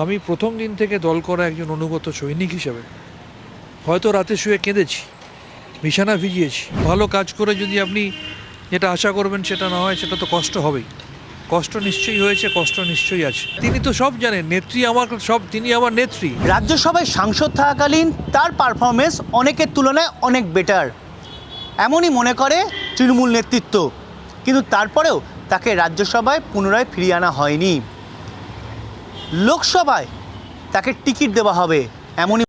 আমি প্রথম দিন থেকে দল করা একজন অনুগত সৈনিক হিসেবে। হয়তো রাতে শুয়ে কেঁদেছি, বিছানা ভিজিয়েছি। ভালো কাজ করে যদি আপনি যেটা আশা করবেন সেটা না হয়, সেটা তো কষ্ট হবেই। কষ্ট নিশ্চয়ই হয়েছে, কষ্ট নিশ্চয়ই আছে। তিনি তো সব জানেন, নেত্রী আমার, সব তিনি আমার নেত্রী। রাজ্যসভায় সাংসদ থাকাকালীন তার পারফরমেন্স অনেকের তুলনায় অনেক বেটার এমনই মনে করে তৃণমূল নেতৃত্ব। কিন্তু তারপরেও তাকে রাজ্যসভায় পুনরায় ফিরিয়ে আনা হয়নি। লোকসভায় তাকে টিকিট দেওয়া হবে। এমনই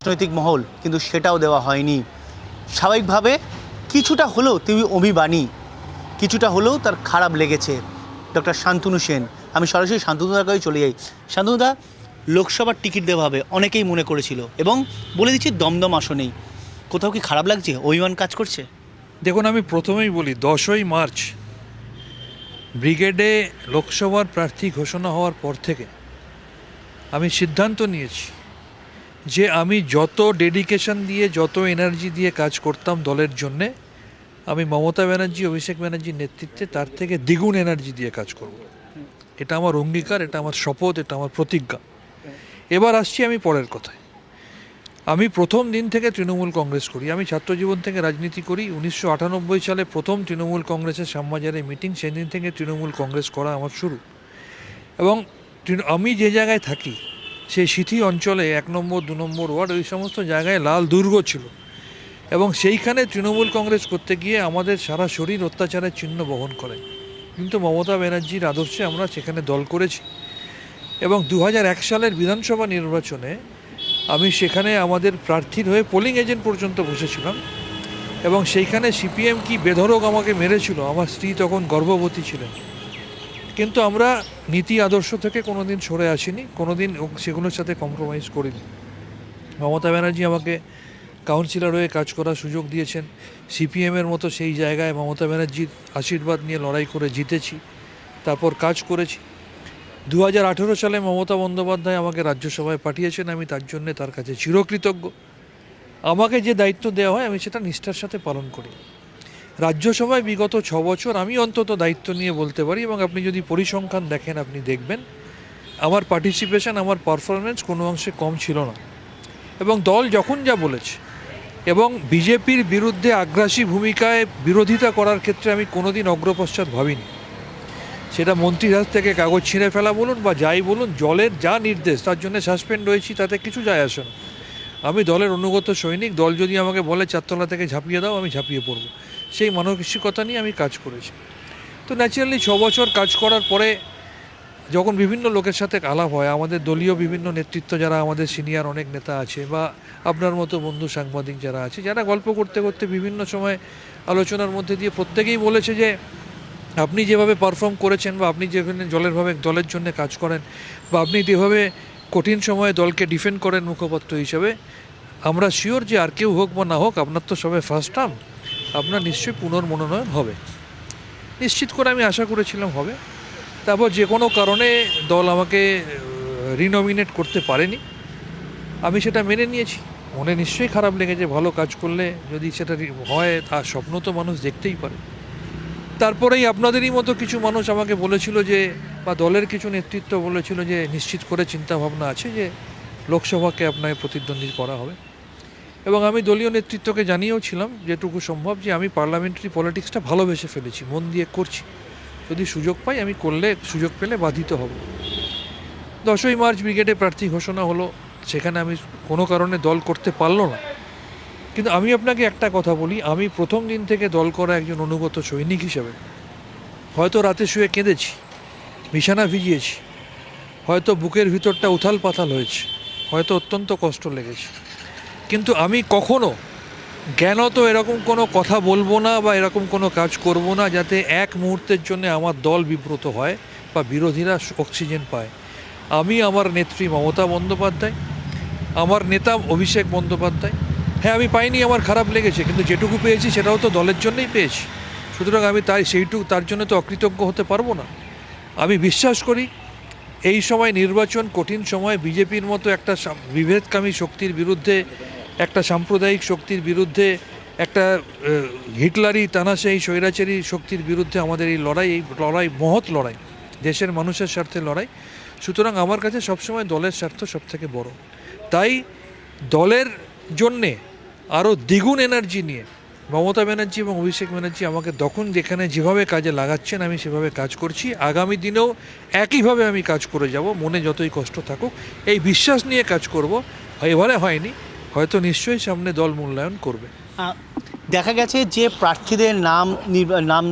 রাজনৈতিক মহল, কিন্তু সেটাও দেওয়া হয়নি। স্বাভাবিকভাবে কিছুটা হলেও তিনি অভিবাণী কিছুটা হলেও তার খারাপ লেগেছে। ডক্টর শান্তনু সেন, আমি সরাসরি শান্তনুদার কাছে চলে যাই। শান্তনুদা লোকসভার টিকিট দেওয়া হবে, অনেকেই মনে করেছিল এবং বলে দিচ্ছি দমদম আসনেই। কোথাও কি খারাপ লাগছে? অভিমান কাজ করছে? দেখুন, আমি প্রথমেই বলি, দশই মার্চ ব্রিগেডে লোকসভার প্রার্থী ঘোষণা হওয়ার পর থেকে আমি সিদ্ধান্ত নিয়েছি যে আমি যত ডেডিকেশন দিয়ে, যত এনার্জি দিয়ে কাজ করতাম দলের জন্যে, আমি মমতা ব্যানার্জি, অভিষেক ব্যানার্জির নেতৃত্বে তার থেকে দ্বিগুণ এনার্জি দিয়ে কাজ করব। এটা আমার অঙ্গীকার, এটা আমার শপথ, এটা আমার প্রতিজ্ঞা। এবার আসছি আমি পরের কথায়। আমি প্রথম দিন থেকে তৃণমূল কংগ্রেস করি। আমি ছাত্রজীবন থেকে রাজনীতি করি। উনিশশো আটানব্বই সালে প্রথম তৃণমূল কংগ্রেসের শ্যামবাজারে মিটিং সেদিন থেকে তৃণমূল কংগ্রেস করা আমার শুরু। এবং আমি যে জায়গায় থাকি, সেই সিথি অঞ্চলে এক নম্বর, দু নম্বর ওয়ার্ড, ওই সমস্ত জায়গায় লাল দুর্গ ছিল। এবং সেইখানে তৃণমূল কংগ্রেস করতে গিয়ে আমাদের সারা শরীর অত্যাচারের চিহ্ন বহন করে। কিন্তু মমতা ব্যানার্জির আদর্শে আমরা সেখানে দল করেছি। এবং দু সালের বিধানসভা নির্বাচনে আমি সেখানে আমাদের প্রার্থীর হয়ে পোলিং এজেন্ট পর্যন্ত বসেছিলাম। এবং সেইখানে সিপিএম কি বেধরক আমাকে মেরেছিল, আমার স্ত্রী তখন গর্ভবতী ছিলেন। কিন্তু আমরা নীতি আদর্শ থেকে কোনোদিন সরে আসিনি, কোনোদিন সেগুলোর সাথে কম্প্রোমাইজ করিনি। মমতা ব্যানার্জি আমাকে কাউন্সিলর হয়ে কাজ করার সুযোগ দিয়েছেন। সিপিএমের মতো সেই জায়গায় মমতা ব্যানার্জির আশীর্বাদ নিয়ে লড়াই করে জিতেছি, তারপর কাজ করেছি। দু হাজার আঠেরো সালে মমতা বন্দ্যোপাধ্যায় আমাকে রাজ্যসভায় পাঠিয়েছেন, আমি তার জন্য তার কাছে চিরকৃতজ্ঞ। আমাকে যে দায়িত্ব দেওয়া হয়, আমি সেটা নিষ্ঠার সাথে পালন করি। রাজ্যসভায় বিগত ছ বছর আমি অন্তত দায়িত্ব নিয়ে বলতে পারি এবং আপনি যদি পরিসংখ্যান দেখেন, আপনি দেখবেন, আমার পার্টিসিপেশন আমার পারফরমেন্স কোনো অংশে কম ছিল না। এবং দল যখন যা বলেছে, এবং বিজেপির বিরুদ্ধে আগ্রাসী ভূমিকায় বিরোধিতা করার ক্ষেত্রে আমি কোনোদিন অগ্রপশ্চাৎ ভাবিনি। সেটা মন্ত্রীর হাত থেকে কাগজ ছিঁড়ে ফেলা বলুন বা যাই বলুন, জলের যা নির্দেশ, তার জন্য সাসপেন্ড হয়েছি তাতে কিছু যায় আসে না। আমি দলের অনুগত সৈনিক, দল যদি আমাকে বলে চারতলা থেকে ঝাঁপিয়ে দাও, আমি ঝাঁপিয়ে পড়ব। সেই মানসিকতা নিয়ে আমি কাজ করেছি। তো ন্যাচারালি ছ বছর কাজ করার পরে যখন বিভিন্ন লোকের সাথে আলাপ হয়, আমাদের দলীয় বিভিন্ন নেতৃত্ব যারা আমাদের সিনিয়র অনেক নেতা আছে বা আপনার মতো বন্ধু সাংবাদিক যারা আছে, যারা গল্প করতে করতে বিভিন্ন সময় আলোচনার মধ্যে দিয়ে প্রত্যেকেই বলেছে যে, আপনি যেভাবে পারফর্ম করেছেন বা আপনি যেখানে জলেরভাবে দলের জন্য কাজ করেন বা আপনি যেভাবে কঠিন সময়ে দলকে ডিফেন্ড করেন মুখপাত্র হিসাবে, আমরা শিওর যে আর কেউ হোক বা না হোক, আপনার তো সবে ফার্স্ট টার্ম আপনার নিশ্চয়ই পুনর্মনোনয়ন হবে। নিশ্চিত করে আমি আশা করেছিলাম হবে। তারপর যে কোনো কারণে দল আমাকে রিনমিনেট করতে পারেনি। আমি সেটা মেনে নিয়েছি। মনে নিশ্চয়ই খারাপ লেগেছে, ভালো কাজ করলে যদি সেটা হয় তার স্বপ্ন তো মানুষ দেখতেই পারে। তারপরেই আপনাদেরই মতো কিছু মানুষ আমাকে বলেছিল যে, বা দলের কিছু নেতৃত্ব বলেছিল যে, নিশ্চিত করে চিন্তাভাবনা আছে যে, লোকসভাকে আপনাকে প্রতিদ্বন্দ্বী করা হবে। এবং আমি দলীয় নেতৃত্বকে জানিয়েও ছিলাম যেটুকু সম্ভব যে আমি পার্লামেন্টারি পলিটিক্সটা ভালোবেসে ফেলেছি, মন দিয়ে করছি। যদি সুযোগ পাই আমি করলে, সুযোগ পেলে বাধিত হব। দশই মার্চ ব্রিগেডে প্রার্থী ঘোষণা হলো, সেখানে আমি কোনো কারণে দল করতে পারল না। কিন্তু আমি আপনাকে একটা কথা বলি, আমি প্রথম দিন থেকে দল করা একজন অনুগত সৈনিক হিসেবে। হয়তো রাতে শুয়ে কেঁদেছি, বিছানা ভিজিয়েছি, হয়তো বুকের ভিতরটা উথাল পাথাল হয়েছে, হয়তো অত্যন্ত কষ্ট লেগেছে। কিন্তু আমি কখনো জ্ঞানত এরকম কোনো কথা বলব না বা এরকম কোনো কাজ করব না যাতে এক মুহূর্তের জন্য আমার দল বিব্রত হয় বা বিরোধীরা অক্সিজেন পায়। আমি আমার নেত্রী মমতা বন্দ্যোপাধ্যায়, আমার নেতা অভিষেক বন্দ্যোপাধ্যায়। হ্যাঁ আমি পাইনি, আমার খারাপ লেগেছে, কিন্তু যেটুকু পেয়েছি সেটাও তো দলের জন্যই পেয়েছি। সুতরাং আমি তাই সেইটুকু, তার জন্য তো অকৃতজ্ঞ হতে পারব না। আমি বিশ্বাস করি এই সময় নির্বাচন কঠিন সময়, বিজেপির মতো একটা বিভেদকামী শক্তির বিরুদ্ধে একটা সাম্প্রদায়িক শক্তির বিরুদ্ধে, একটা হিটলারি তানাশাহী স্বৈরাচারী শক্তির বিরুদ্ধে আমাদের এই লড়াই এই লড়াই, মহৎ লড়াই, দেশের মানুষের স্বার্থে লড়াই। সুতরাং আমার কাছে সবসময় দলের স্বার্থ সবথেকে বড়। তাই দলের জন্যে আরও দ্বিগুণ এনার্জি নিয়ে মমতা ব্যানার্জি এবং অভিষেক ব্যানার্জি আমাকে তখন যেখানে যেভাবে কাজে লাগাচ্ছেন, আমি সেভাবে কাজ করছি। আগামী দিনেও একইভাবে আমি কাজ করে যাব, মনে যতই কষ্ট থাকুক। এই বিশ্বাস নিয়ে কাজ করব, এবারে হয়নি। হয়তো নিশ্চয়ই সামনে দল মূল্যায়ন করবে। দেখা গেছে যে প্রার্থীদের নাম নাম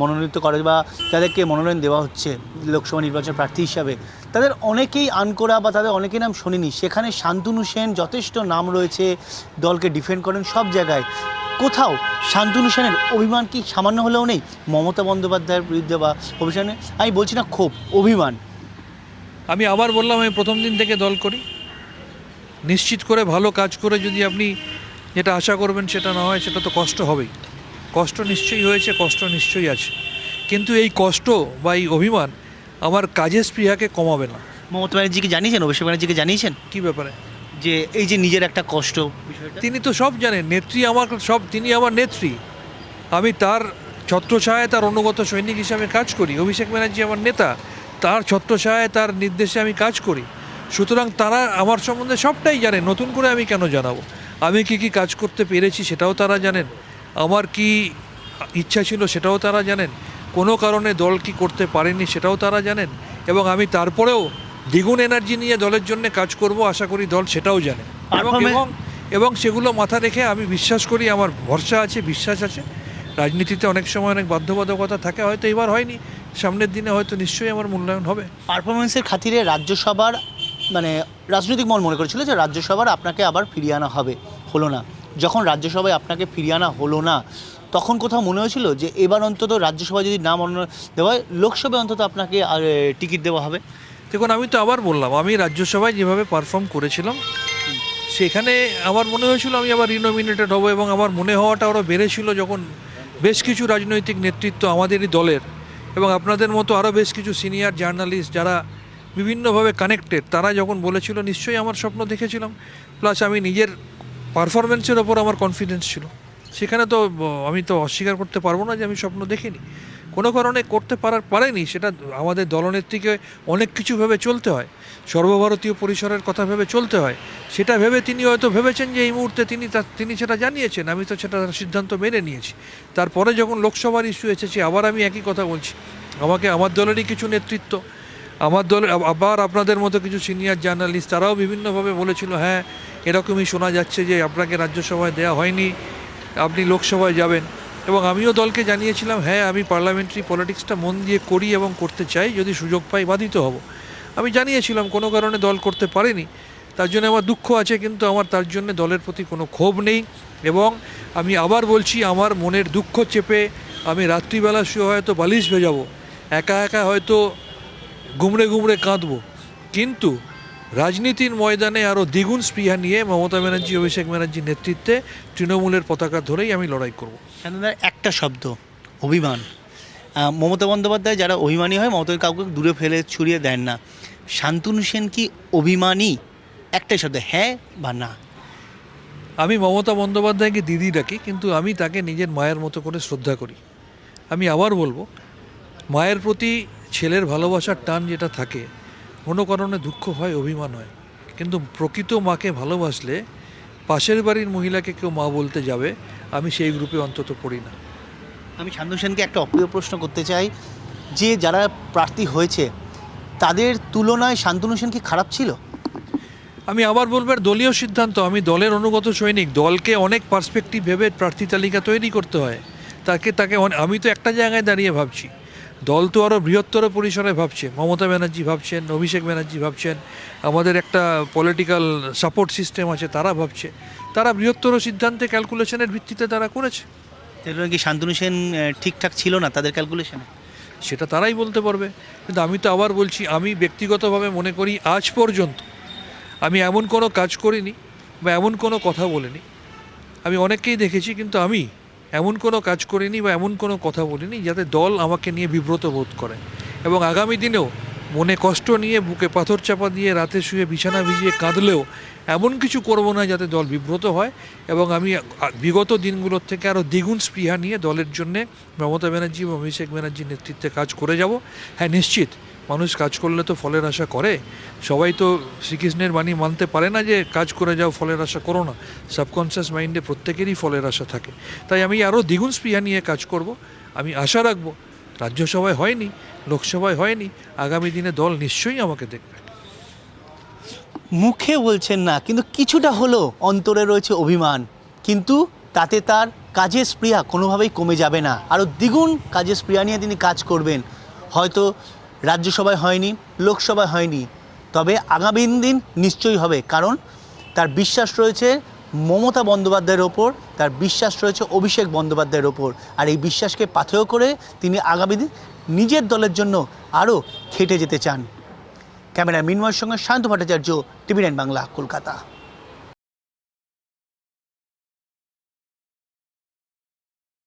মনোনীত করে বা তাদেরকে মনোনয়ন দেওয়া হচ্ছে লোকসভা নির্বাচন প্রার্থী হিসাবে তাদের অনেকেই আনকোরা বা তাদের অনেকেই নাম শোনেনি। সেখানে শান্তনু সেন যথেষ্ট নাম রয়েছে দলকে ডিফেন্ড করেন সব জায়গায়। কোথাও শান্তনু সেনের অভিমান কি সামান্য হলেও নেই? মমতা বন্দ্যোপাধ্যায়ের বিরুদ্ধে বা অভিযানে? আমি বলছি না ক্ষোভ অভিমান। আমি আবার বললাম আমি প্রথম দিন থেকে দল করি। নিশ্চিত করে ভালো কাজ করে যদি আপনি যেটা আশা করবেন সেটা না হয় সেটা তো কষ্ট হবেই। কষ্ট নিশ্চয়ই হয়েছে কষ্ট নিশ্চয়ই আছে। কিন্তু এই কষ্ট বা এই অভিমান আমার কাজের স্পৃহাকে কমাবে না। মমতা ব্যানার্জিকে জানিয়েছেন অভিষেক ব্যানার্জিকে জানিয়েছেন? কী ব্যাপারে? যে এই যে নিজের একটা কষ্ট তিনি তো সব জানেন নেত্রী আমার সব তিনি আমার নেত্রী। আমি তার ছত্রছায়ায় তার অনুগত সৈনিক হিসাবে কাজ করি। অভিষেক ব্যানার্জি আমার নেতা তার ছত্রছায়ায় তার নির্দেশে আমি কাজ করি। সুতরাং তারা আমার সম্বন্ধে সবটাই জানেন নতুন করে আমি কেন জানাব? আমি কি কি কাজ করতে পেরেছি সেটাও তারা জানেন। আমার কি ইচ্ছা ছিল সেটাও তারা জানেন। কোনো কারণে দল কি করতে পারেনি সেটাও তারা জানেন। এবং আমি তারপরেও দ্বিগুণ এনার্জি নিয়ে দলের জন্য কাজ করব আশা করি দল সেটাও জানে। এবং এবং এবং সেগুলো মাথা রেখে আমি বিশ্বাস করি আমার ভরসা আছে বিশ্বাস আছে। রাজনীতিতে অনেক সময় অনেক বাধ্যবাধকতা থাকে হয়তো এবার হয়নি সামনের দিনে হয়তো নিশ্চয়ই আমার মূল্যায়ন হবে। পারফরমেন্সের খাতিরে রাজ্যসভার মানে রাজনৈতিক মল মনে করেছিল যে রাজ্যসভার আপনাকে আবার ফিরিয়ে আনা হবে, হলো না। যখন রাজ্যসভায় আপনাকে ফিরিয়ে আনা হলো না, তখন কোথাও মনে হয়েছিল যে এবার অন্তত রাজ্যসভায় যদি না মনোনয়ন দেওয়া হয়, লোকসভায় অন্তত আপনাকে টিকিট দেওয়া হবে? দেখুন, আমি তো আবার বললাম, আমি রাজ্যসভায় যেভাবে পারফর্ম করেছিলাম, সেখানে আমার মনে হয়েছিল আমি আবার রিনোমিনেটেড হব এবং আমার মনে হওয়াটা আরও বেড়েছিল যখন বেশ কিছু রাজনৈতিক নেতৃত্ব আমাদেরই দলের এবং আপনাদের মতো আরও বেশ কিছু সিনিয়র জার্নালিস্ট যারা বিভিন্নভাবে কানেক্টেড তারা যখন বলেছিল, নিশ্চয়ই আমার স্বপ্ন দেখেছিলাম। প্লাস আমি নিজের পারফরমেন্সের ওপর আমার কনফিডেন্স ছিল। সেখানে তো আমি তো অস্বীকার করতে পারব না যে আমি স্বপ্ন দেখিনি। কোনো কারণে করতে পারার পারেনি, সেটা আমাদের দলনেত্রীকে অনেক কিছু ভেবে চলতে হয়। সর্বভারতীয় পরিসরের কথা ভেবে চলতে হয়। সেটা ভেবে তিনি হয়তো ভেবেছেন যে এই মুহূর্তে তিনি তা, তিনি সেটা জানিয়েছেন, আমি তো সেটা সিদ্ধান্ত মেনে নিয়েছি। তারপরে যখন লোকসভার ইস্যু এসেছে, আবার আমি একই কথা বলছি। আমাকে, আমার দলেরই কিছু নেতৃত্ব আমার দলের আবার আপনাদের মতো কিছু সিনিয়র জার্নালিস্ট তারাও বিভিন্নভাবে বলেছিল হ্যাঁ এরকমই শোনা যাচ্ছে যে আপনাকে রাজ্যসভায় দেওয়া হয়নি, আপনি লোকসভায় যাবেন। এবং আমিও দলকে জানিয়েছিলাম হ্যাঁ আমি পার্লামেন্টারি পলিটিক্সটা মন দিয়ে করি এবং করতে চাই, যদি সুযোগ পাই বাধিত হব। আমি জানিয়েছিলাম, কোনো কারণে দল করতে পারেনি। তার জন্য আমার দুঃখ আছে, কিন্তু আমার তার জন্য দলের প্রতি কোনো ক্ষোভ নেই। এবং আমি আবার বলছি, আমার মনের দুঃখ চেপে আমি রাত্রিবেলা শুয়ে হয়তো বালিশ ভেজাবো। একা একা হয়তো গুমড়ে গুমড়ে কাঁদবো। কিন্তু রাজনীতির ময়দানে আরও দ্বিগুণ স্পৃহা নিয়ে মমতা ব্যানার্জি অভিষেক ব্যানার্জির নেতৃত্বে তৃণমূলের পতাকা ধরেই আমি লড়াই করব। একটা শব্দ অভিমান। মমতা বন্দ্যোপাধ্যায় যারা অভিমানী হয় মমতা কাউকে দূরে ফেলে ছুড়িয়ে দেন না। শান্তনু সেন কি অভিমানী? একটাই শব্দ হ্যাঁ বা না? আমি মমতা বন্দ্যোপাধ্যায়কে দিদি ডাকি কিন্তু আমি তাকে নিজের মায়ের মতো করে শ্রদ্ধা করি। আমি আবার বলব মায়ের প্রতি ছেলের ভালোবাসার টান যেটা থাকে কোনো কারণে দুঃখ হয় অভিমান হয়। কিন্তু প্রকৃত মাকে ভালোবাসলে পাশের বাড়ির মহিলাকে কেউ মা বলতে যাবে আমি সেই গ্রুপে অন্তত পড়ি না। আমি শান্তনু সেনকে একটা অপ্রিয় প্রশ্ন করতে চাই। যে যারা প্রার্থী হয়েছে তাদের তুলনায় শান্তনু সেন কি খারাপ ছিল? আমি আবার বলবার দলীয় সিদ্ধান্ত আমি দলের অনুগত সৈনিক দলকে অনেক পার্সপেক্টিভ ভেবে প্রার্থী তালিকা তৈরি করতে হয়। তাকে তাকে আমি তো একটা জায়গায় দাঁড়িয়ে ভাবছি। দল তো আরও বৃহত্তর পরিসরে ভাবছে। মমতা ব্যানার্জি ভাবছেন অভিষেক ব্যানার্জি ভাবছেন আমাদের একটা পলিটিক্যাল সাপোর্ট সিস্টেম আছে তারা ভাবছে। তারা বৃহত্তর সিদ্ধান্তে ক্যালকুলেশনের ভিত্তিতে তারা করেছে। তাহলে কি শান্তনু সেন ঠিকঠাক ছিল না তাদের ক্যালকুলেশনে সেটা তারাই বলতে পারবে। কিন্তু আমি তো আবার বলছি আমি ব্যক্তিগতভাবে মনে করি আজ পর্যন্ত আমি এমন কোনো কাজ করিনি বা এমন কোনো কথা বলিনি। আমি অনেককেই দেখেছি কিন্তু আমি এমন কোনো কাজ করিনি বা এমন কোনো কথা বলিনি যাতে দল আমাকে নিয়ে বিব্রত বোধ করে। এবং আগামী দিনেও মনে কষ্ট নিয়ে বুকে পাথর চাপা দিয়ে রাতে শুয়ে বিছানা ভিজিয়ে কাঁদলেও এমন কিছু করব না যাতে দল বিব্রত হয় এবং আমি বিগত দিনগুলোর থেকে আরও দ্বিগুণ স্পৃহা নিয়ে দলের জন্যে মমতা ব্যানার্জি এবং অভিষেক ব্যানার্জির নেতৃত্বে কাজ করে যাব। হ্যাঁ নিশ্চিত মানুষ কাজ করলে তো ফলের আশা করে। সবাই তো শ্রীকৃষ্ণের বাণী মানতে পারে না যে কাজ করে যাও, ফলের আশা করো না। সাবকনসিয়াস মাইন্ডে প্রত্যেকেরই ফলের আশা থাকে। তাই আমি আরও দ্বিগুণ স্পৃহা নিয়ে কাজ করব। আমি আশা রাখব রাজ্যসভায় হয়নি লোকসভায় হয়নি, আগামী দিনে দল নিশ্চয়ই আমাকে দেখবে। মুখে বলছেন না, কিন্তু কিছুটা হলেও অন্তরে রয়েছে অভিমান। কিন্তু তাতে তার কাজের স্পৃহা কোনোভাবেই কমে যাবে না। আরও দ্বিগুণ কাজের স্পৃহা নিয়ে তিনি কাজ করবেন। হয়তো রাজ্যসভায় হয়নি, লোকসভায় হয়নি। তবে আগামী দিন নিশ্চয়ই হবে, কারণ তার বিশ্বাস রয়েছে মমতা বন্দ্যোপাধ্যায়ের ওপর, তার বিশ্বাস রয়েছে অভিষেক বন্দ্যোপাধ্যায়ের ওপর। আর এই বিশ্বাসকে পাথেয় করে তিনি আগামী দিন নিজের দলের জন্য আরও খেটে যেতে চান। ক্যামেরা মিনময়ের সঙ্গে শান্ত ভট্টাচার্য, টিভি নাইন বাংলা, কলকাতা।